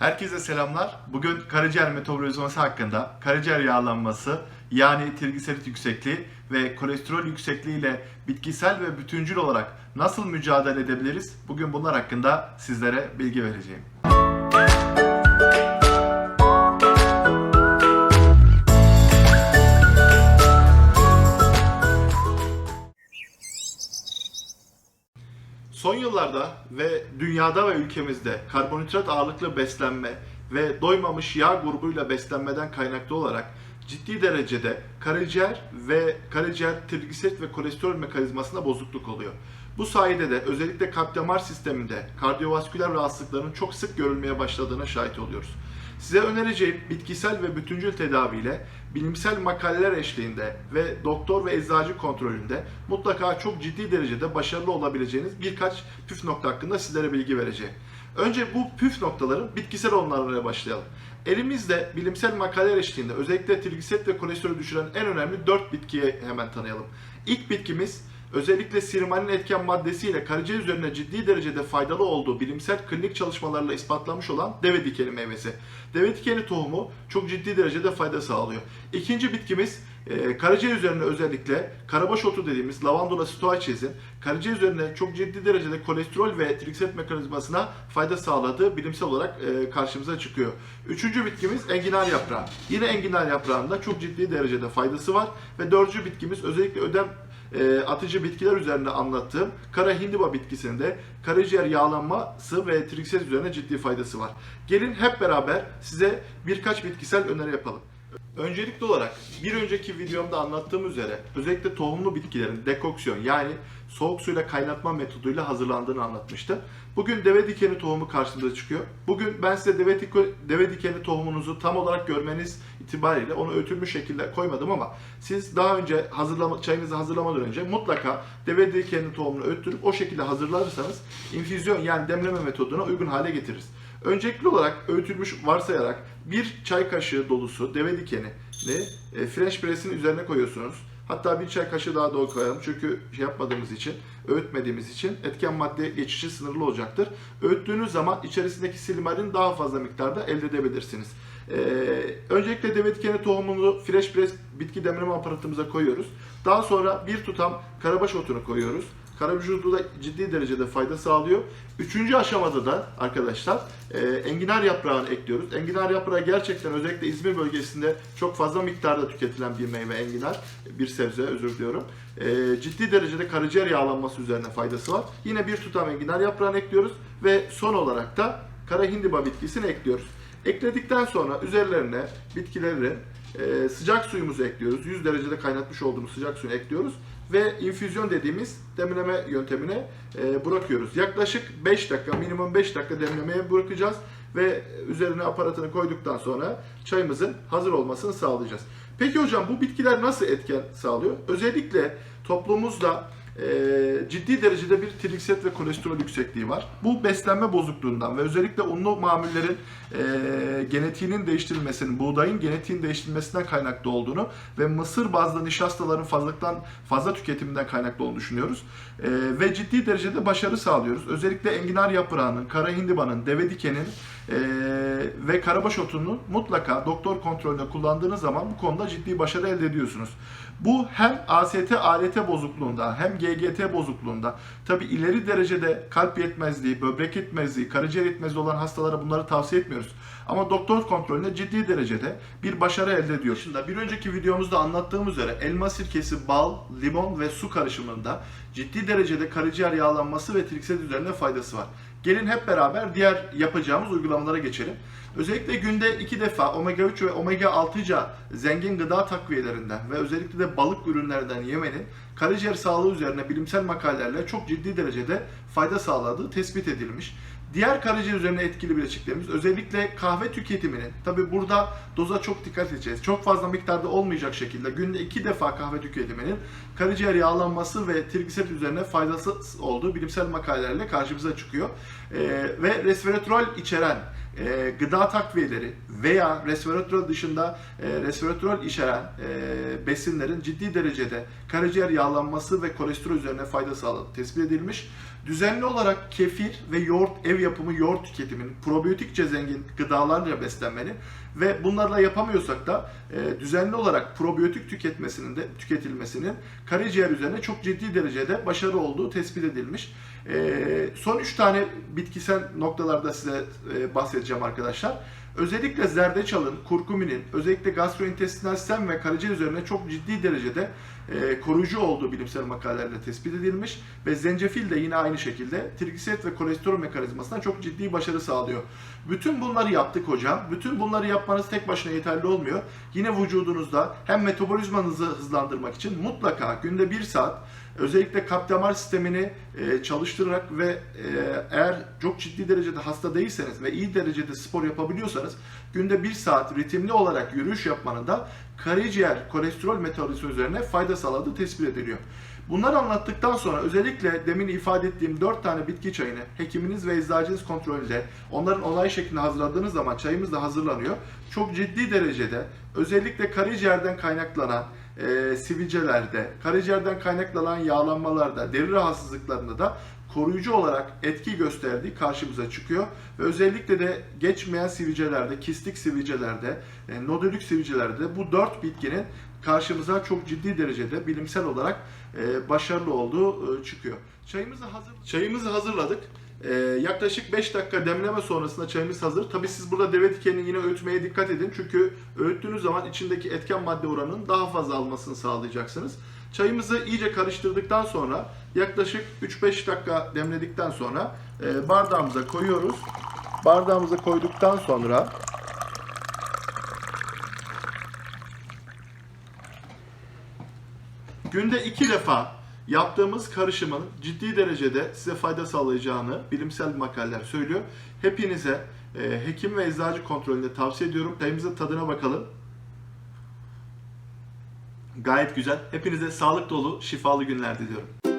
Herkese selamlar. Bugün karaciğer metabolizması hakkında karaciğer yağlanması yani trigliserit yüksekliği ve kolesterol yüksekliği ile bitkisel ve bütüncül olarak nasıl mücadele edebiliriz? Bugün bunlar hakkında sizlere bilgi vereceğim. Son yıllarda ve dünyada ve ülkemizde karbonhidrat ağırlıklı beslenme ve doymamış yağ grubuyla beslenmeden kaynaklı olarak ciddi derecede karaciğer ve karaciğer trigliserit ve kolesterol mekanizmasında bozukluk oluyor. Bu sayede de özellikle kalp damar sisteminde kardiyovasküler rahatsızlıkların çok sık görülmeye başladığına şahit oluyoruz. Size önereceğim bitkisel ve bütüncül tedaviyle bilimsel makaleler eşliğinde ve doktor ve eczacı kontrolünde mutlaka çok ciddi derecede başarılı olabileceğiniz birkaç püf nokta hakkında sizlere bilgi vereceğim. Önce bu püf noktaların bitkisel olanlarına başlayalım. Elimizde bilimsel makaleler eşliğinde özellikle trigliserit ve kolesterolü düşüren en önemli 4 bitkiyi hemen tanıyalım. İlk bitkimiz özellikle sirmanin etken maddesiyle karaciğer üzerine ciddi derecede faydalı olduğu bilimsel klinik çalışmalarla ispatlanmış olan deve dikeni meyvesi. Deve dikeni tohumu çok ciddi derecede fayda sağlıyor. İkinci bitkimiz e, karaciğer üzerine özellikle karabaş otu dediğimiz Lavandula stoiches'in karaciğer üzerine çok ciddi derecede kolesterol ve trigliserit mekanizmasına fayda sağladığı bilimsel olarak e, karşımıza çıkıyor. Üçüncü bitkimiz enginar yaprağı. Yine enginar yaprağında çok ciddi derecede faydası var ve dördüncü bitkimiz özellikle ödem e, atıcı bitkiler üzerinde anlattığım kara hindiba bitkisinde karaciğer yağlanması ve trigliserit üzerine ciddi faydası var. Gelin hep beraber size birkaç bitkisel öneri yapalım. Öncelikli olarak bir önceki videomda anlattığım üzere özellikle tohumlu bitkilerin dekoksiyon yani soğuk suyla kaynatma metoduyla hazırlandığını anlatmıştım. Bugün deve dikeni tohumu karşımıza çıkıyor. Bugün ben size deve, diko- deve dikeni tohumunuzu tam olarak görmeniz itibariyle onu ötülmüş şekilde koymadım ama siz daha önce hazırlama, çayınızı hazırlamadan önce mutlaka deve dikeni tohumunu öttürüp o şekilde hazırlarsanız infüzyon yani demleme metoduna uygun hale getiririz. Öncelikli olarak öğütülmüş varsayarak bir çay kaşığı dolusu deve dikenini e, French press'in üzerine koyuyorsunuz. Hatta bir çay kaşığı daha da koyalım çünkü şey yapmadığımız için, öğütmediğimiz için etken madde geçişi sınırlı olacaktır. Öğüttüğünüz zaman içerisindeki silimarin daha fazla miktarda elde edebilirsiniz. Ee, öncelikle deve dikeni tohumunu Fresh Press bitki demleme aparatımıza koyuyoruz. Daha sonra bir tutam karabaş otunu koyuyoruz. Karabiyotu da ciddi derecede fayda sağlıyor. Üçüncü aşamada da arkadaşlar e, enginar yaprağını ekliyoruz. Enginar yaprağı gerçekten özellikle İzmir bölgesinde çok fazla miktarda tüketilen bir meyve enginar. Bir sebze özür diliyorum. E, ciddi derecede karaciğer yağlanması üzerine faydası var. Yine bir tutam enginar yaprağını ekliyoruz ve son olarak da kara hindiba bitkisini ekliyoruz. Ekledikten sonra üzerlerine bitkilerin e, sıcak suyumuzu ekliyoruz. 100 derecede kaynatmış olduğumuz sıcak suyu ekliyoruz ve infüzyon dediğimiz demleme yöntemine e, bırakıyoruz. Yaklaşık 5 dakika, minimum 5 dakika demlemeye bırakacağız ve üzerine aparatını koyduktan sonra çayımızın hazır olmasını sağlayacağız. Peki hocam bu bitkiler nasıl etken sağlıyor? Özellikle toplumumuzda ciddi derecede bir trigliserit ve kolesterol yüksekliği var. Bu beslenme bozukluğundan ve özellikle unlu mamullerin e, genetiğinin değiştirilmesinin, buğdayın genetiğinin değiştirilmesinden kaynaklı olduğunu ve mısır bazlı nişastaların fazlalıktan fazla tüketiminden kaynaklı olduğunu düşünüyoruz. E, ve ciddi derecede başarı sağlıyoruz. Özellikle enginar yaprağının, kara hindibanın, deve dikenin e, ve karabaş otunun mutlaka doktor kontrolünde kullandığınız zaman bu konuda ciddi başarı elde ediyorsunuz. Bu hem AST ALT bozukluğunda hem GGT bozukluğunda tabi ileri derecede kalp yetmezliği, böbrek yetmezliği, karaciğer yetmezliği olan hastalara bunları tavsiye etmiyoruz. Ama doktor kontrolünde ciddi derecede bir başarı elde ediyor. Şimdi bir önceki videomuzda anlattığım üzere elma sirkesi, bal, limon ve su karışımında ciddi derecede karaciğer yağlanması ve trigliserit üzerine faydası var. Gelin hep beraber diğer yapacağımız uygulamalara geçelim. Özellikle günde iki defa omega 3 ve omega 6'ca zengin gıda takviyelerinden ve özellikle de balık ürünlerden yemenin karaciğer sağlığı üzerine bilimsel makalelerle çok ciddi derecede fayda sağladığı tespit edilmiş. Diğer karaciğer üzerine etkili bileşiklerimiz özellikle kahve tüketiminin, tabi burada doza çok dikkat edeceğiz. Çok fazla miktarda olmayacak şekilde günde iki defa kahve tüketiminin karaciğer yağlanması ve trigliserit üzerine faydası olduğu bilimsel makalelerle karşımıza çıkıyor. Ee, ve resveratrol içeren e, gıda takviyeleri veya resveratrol dışında e, resveratrol içeren e, besinlerin ciddi derecede karaciğer yağlanması ve kolesterol üzerine fayda sağladığı tespit edilmiş. Düzenli olarak kefir ve yoğurt, ev yapımı yoğurt tüketiminin, probiyotikçe zengin gıdalarla beslenmenin ve bunlarla yapamıyorsak da e, düzenli olarak probiyotik tüketmesinin de tüketilmesinin karaciğer üzerine çok ciddi derecede başarı olduğu tespit edilmiş. E, son 3 tane bitkisel noktalarda size e, bahsedeceğim arkadaşlar. Özellikle zerdeçalın, kurkuminin, özellikle gastrointestinal sistem ve karaciğer üzerine çok ciddi derecede e, koruyucu olduğu bilimsel makalelerle tespit edilmiş ve zencefil de yine aynı şekilde trigliserit ve kolesterol mekanizmasına çok ciddi başarı sağlıyor. Bütün bunları yaptık hocam. Bütün bunları yapmanız tek başına yeterli olmuyor. Yine vücudunuzda hem metabolizmanızı hızlandırmak için mutlaka günde 1 saat özellikle kalp damar sistemini e, çalıştırarak ve e, eğer çok ciddi derecede hasta değilseniz ve iyi derecede spor yapabiliyorsanız günde 1 saat ritimli olarak yürüyüş yapmanın da karaciğer kolesterol metabolizması üzerine fayda sağladığı tespit ediliyor. Bunları anlattıktan sonra özellikle demin ifade ettiğim 4 tane bitki çayını hekiminiz ve eczacınız kontrolünde onların onay şeklinde hazırladığınız zaman çayımız da hazırlanıyor. Çok ciddi derecede özellikle karaciğerden kaynaklanan e, sivilcelerde, karaciğerden kaynaklanan yağlanmalarda, deri rahatsızlıklarında da koruyucu olarak etki gösterdiği karşımıza çıkıyor. Ve özellikle de geçmeyen sivilcelerde, kistik sivilcelerde, e, nodülük sivilcelerde bu dört bitkinin karşımıza çok ciddi derecede bilimsel olarak e, başarılı olduğu e, çıkıyor. Çayımızı hazır çayımızı hazırladık. E, yaklaşık 5 dakika demleme sonrasında çayımız hazır. Tabi siz burada deve dikenini yine öğütmeye dikkat edin. Çünkü öğüttüğünüz zaman içindeki etken madde oranının daha fazla almasını sağlayacaksınız. Çayımızı iyice karıştırdıktan sonra yaklaşık 3-5 dakika demledikten sonra e, bardağımıza koyuyoruz. Bardağımıza koyduktan sonra günde iki defa yaptığımız karışımın ciddi derecede size fayda sağlayacağını bilimsel makaleler söylüyor. Hepinize e, hekim ve eczacı kontrolünde tavsiye ediyorum. Çayımızın tadına bakalım. Gayet güzel. Hepinize sağlık dolu, şifalı günler diliyorum.